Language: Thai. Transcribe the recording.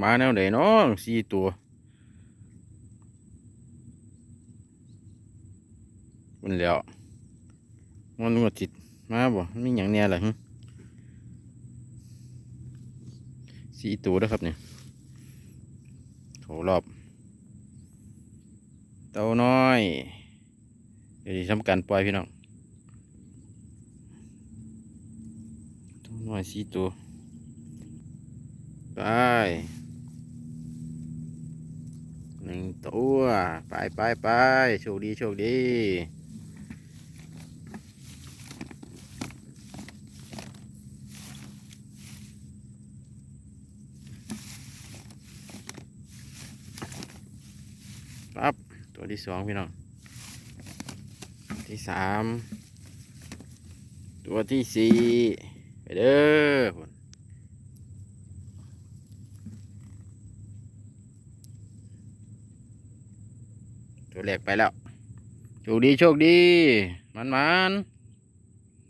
มาแนวไหนน้องสี่ตัวมันแล้วมันงดจิตมาบ่มีอย่างเนี้ยล่ะหึสี่ตัวแล้วครับเนี่ยโถรอบ เต่าน้อยเดี๋ยวทำการปล่อยพี่น้องเต่าน้อยสี่ตัว ไปหนึ่งตัว ไปไปไปโชคดีโชคดีปั๊บตัวที่สองพี่น้อง ที่สาม ตัวที่สี่ไปเด้อพุ่น ตัวแรกไปแล้ว โชคดีโชคดีมันมัน